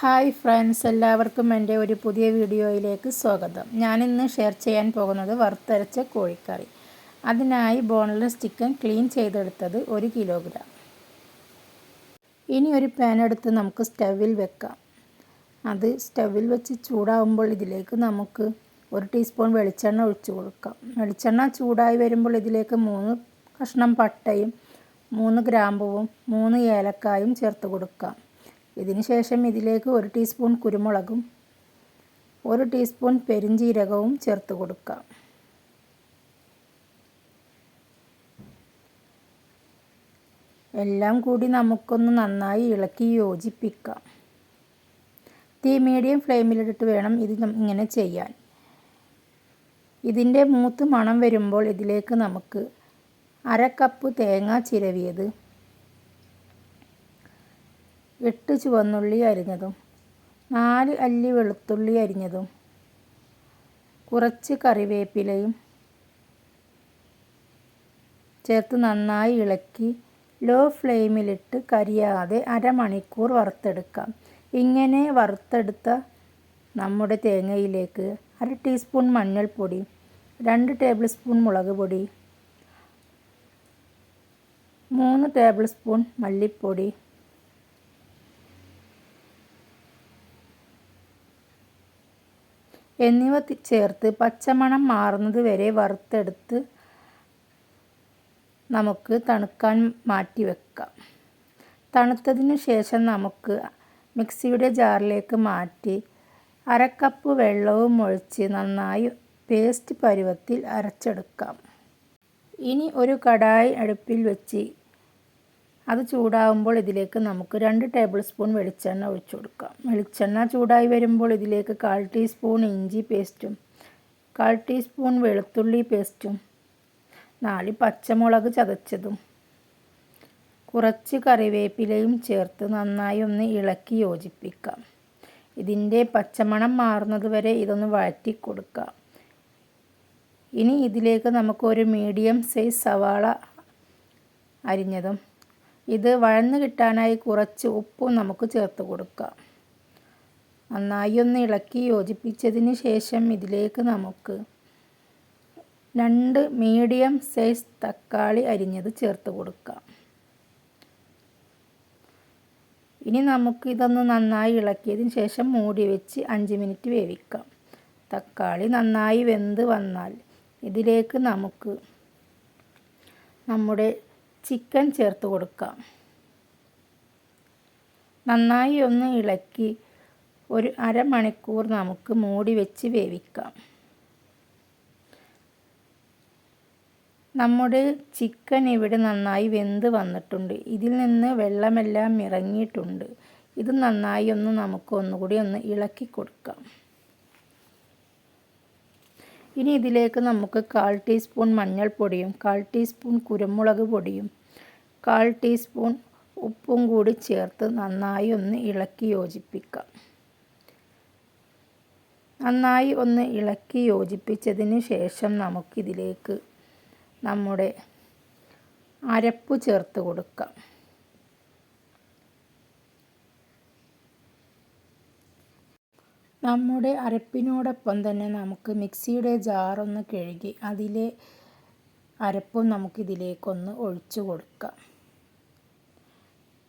Hi friends എല്ലാവർക്കും എന്റെ ഒരു പുതിയ വീഡിയോയിലേക്ക് സ്വാഗതം. ഞാനിന്ന് ഷെയർ ചെയ്യാൻ പോകുന്നത് വറുത്തരച്ച കോഴിക്കറി. അതിനായി ബോൺലെസ് ചിക്കൻ ക്ലീൻ ചെയ്തെടുത്തത് ഒരു കിലോഗ്രാം. ഇനി ഒരു പാൻ എടുത്ത് നമുക്ക് സ്റ്റവിൽ വെക്കാം. അത് സ്റ്റവിൽ വെച്ച് ചൂടാവുമ്പോൾ ഇതിലേക്ക് നമുക്ക് ഒരു ടീസ്പൂൺ വെളിച്ചെണ്ണ ഒഴിച്ചു കൊടുക്കാം. വെളിച്ചെണ്ണ ചൂടായി വരുമ്പോൾ ഇതിലേക്ക് മൂന്ന് കഷ്ണം പട്ടയും മൂന്ന് ഗ്രാമ്പുവും മൂന്ന് ഏലക്കായും ചേർത്ത് കൊടുക്കാം. ഇതിന് ശേഷം ഇതിലേക്ക് ഒരു ടീസ്പൂൺ കുരുമുളകും ഒരു ടീസ്പൂൺ പെരിഞ്ജീരകവും ചേർത്ത് കൊടുക്കാം. എല്ലാം കൂടി നമുക്കൊന്ന് നന്നായി ഇളക്കി യോജിപ്പിക്കാം. തീ മീഡിയം ഫ്ലെയിമിലിട്ടിട്ട് വേണം ഇത് ഇങ്ങനെ ചെയ്യാൻ. ഇതിന്റെ മൂത്ത് മണം വരുമ്പോൾ ഇതിലേക്ക് നമുക്ക് അര കപ്പ് തേങ്ങ ചിരവിയത് എട്ട് ചുവന്നുള്ളി അരിഞ്ഞതും നാല് അല്ലി വെളുത്തുള്ളി അരിഞ്ഞതും കുറച്ച് കറിവേപ്പിലയും ചേർത്ത് നന്നായി ഇളക്കി ലോ ഫ്ലെയിമിലിട്ട് കരിയാതെ അരമണിക്കൂർ വറുത്തെടുക്കാം. ഇങ്ങനെ വറുത്തെടുത്ത നമ്മുടെ തേങ്ങയിലേക്ക് അര ടീസ്പൂൺ മഞ്ഞൾപ്പൊടി രണ്ട് ടേബിൾ സ്പൂൺ മുളക് പൊടി മൂന്ന് ടേബിൾ സ്പൂൺ മല്ലിപ്പൊടി എന്നിവ ചേർത്ത് പച്ചമണം മാറുന്നത് വരെ വറുത്തെടുത്ത് നമുക്ക് തണുക്കാൻ മാറ്റി വെക്കാം. തണുത്തതിനു ശേഷം നമുക്ക് മിക്സിയുടെ ജാറിലേക്ക് മാറ്റി അരക്കപ്പ് വെള്ളവും ഒഴിച്ച് നന്നായി പേസ്റ്റ് പരുവത്തിൽ അരച്ചെടുക്കാം. ഇനി ഒരു കടായി അടുപ്പിൽ വെച്ച് അത് ചൂടാകുമ്പോൾ ഇതിലേക്ക് നമുക്ക് രണ്ട് ടേബിൾ സ്പൂൺ വെളിച്ചെണ്ണ ഒഴിച്ചു കൊടുക്കാം. വെളിച്ചെണ്ണ ചൂടായി വരുമ്പോൾ ഇതിലേക്ക് കാൽ ടീസ്പൂൺ ഇഞ്ചി പേസ്റ്റും കാൽ ടീസ്പൂൺ വെളുത്തുള്ളി പേസ്റ്റും നാല് പച്ചമുളക് ചതച്ചതും കുറച്ച് കറിവേപ്പിലയും ചേർത്ത് നന്നായി ഒന്ന് ഇളക്കി യോജിപ്പിക്കാം. ഇതിന്റെ പച്ചമണം മാറുന്നത് വരെ ഇതൊന്ന് വഴറ്റി കൊടുക്കാം. ഇനി ഇതിലേക്ക് നമുക്ക് ഒരു മീഡിയം സൈസ് സവാള അരിഞ്ഞതും ഇത് വഴന്ന് കിട്ടാനായി കുറച്ച് ഉപ്പും നമുക്ക് ചേർത്ത് കൊടുക്കാം. നന്നായി ഒന്ന് ഇളക്കി യോജിപ്പിച്ചതിന് ശേഷം ഇതിലേക്ക് നമുക്ക് രണ്ട് മീഡിയം സൈസ് തക്കാളി അരിഞ്ഞത് ചേർത്ത് കൊടുക്കാം. ഇനി നമുക്ക് ഇതൊന്ന് നന്നായി ഇളക്കിയതിന് ശേഷം മൂടി വെച്ച് അഞ്ച് മിനിറ്റ് വേവിക്കാം. തക്കാളി നന്നായി വെന്ത് വന്നാൽ ഇതിലേക്ക് നമുക്ക് നമ്മുടെ ചിക്കൻ ചേർത്ത് കൊടുക്കാം. നന്നായി ഒന്ന് ഇളക്കി ഒരു അരമണിക്കൂർ നമുക്ക് മൂടി വെച്ച് വേവിക്കാം. നമ്മുടെ ചിക്കൻ ഇവിടെ നന്നായി വെന്ത് വന്നിട്ടുണ്ട്. ഇതിൽ നിന്ന് വെള്ളമെല്ലാം ഇറങ്ങിയിട്ടുണ്ട്. ഇത് നന്നായി ഒന്ന് നമുക്ക് ഒന്നുകൂടി ഒന്ന് ഇളക്കി കൊടുക്കാം. ഇനി ഇതിലേക്ക് നമുക്ക് കാൽ ടീസ്പൂൺ മഞ്ഞൾപ്പൊടിയും കാൽ ടീസ്പൂൺ കുരുമുളക് പൊടിയും കാൽ ടീസ്പൂൺ ഉപ്പും കൂടി ചേർത്ത് നന്നായി ഒന്ന് ഇളക്കി യോജിപ്പിക്കാം. നന്നായി ഒന്ന് ഇളക്കി യോജിപ്പിച്ചതിന് ശേഷം നമുക്കിതിലേക്ക് നമ്മുടെ അരപ്പ് ചേർത്ത് കൊടുക്കാം. നമ്മുടെ അരപ്പിനോടൊപ്പം തന്നെ നമുക്ക് മിക്സിയുടെ ജാറൊന്ന് കഴുകി അതിലെ അരപ്പും നമുക്കിതിലേക്കൊന്ന് ഒഴിച്ചു കൊടുക്കാം.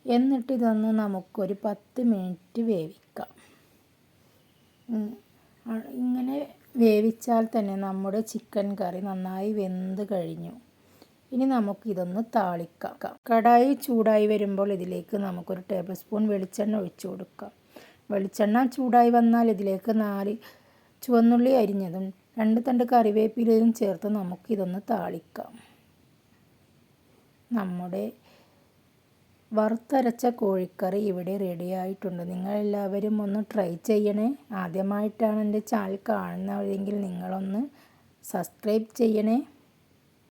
എന്നിട്ട് ഇതൊന്ന് നമുക്കൊരു പത്ത് മിനിറ്റ് വേവിക്കാം. ഇങ്ങനെ വേവിച്ചാൽ തന്നെ നമ്മുടെ ചിക്കൻ കറി നന്നായി വെന്ത് കഴിഞ്ഞു. ഇനി നമുക്കിതൊന്ന് താളിക്കാം. കടായി ചൂടായി വരുമ്പോൾ ഇതിലേക്ക് നമുക്കൊരു ടേബിൾ സ്പൂൺ വെളിച്ചെണ്ണ ഒഴിച്ചു കൊടുക്കാം. വെളിച്ചെണ്ണ ചൂടായി വന്നാൽ ഇതിലേക്ക് നാല് ചുവന്നുള്ളി അരിഞ്ഞതും രണ്ട് തണ്ട് കറിവേപ്പിലയും ചേർത്ത് നമുക്കിതൊന്ന് താളിക്കാം. നമ്മുടെ വറുത്തരച്ച കോഴിക്കറി ഇവിടെ റെഡി ആയിട്ടുണ്ട്. നിങ്ങളെല്ലാവരും ഒന്ന് ട്രൈ ചെയ്യണേ. ആദ്യമായിട്ടാണ് എന്റെ ചാനൽ കാണുന്നതെങ്കിൽ നിങ്ങളൊന്ന് സബ്സ്ക്രൈബ് ചെയ്യണേ.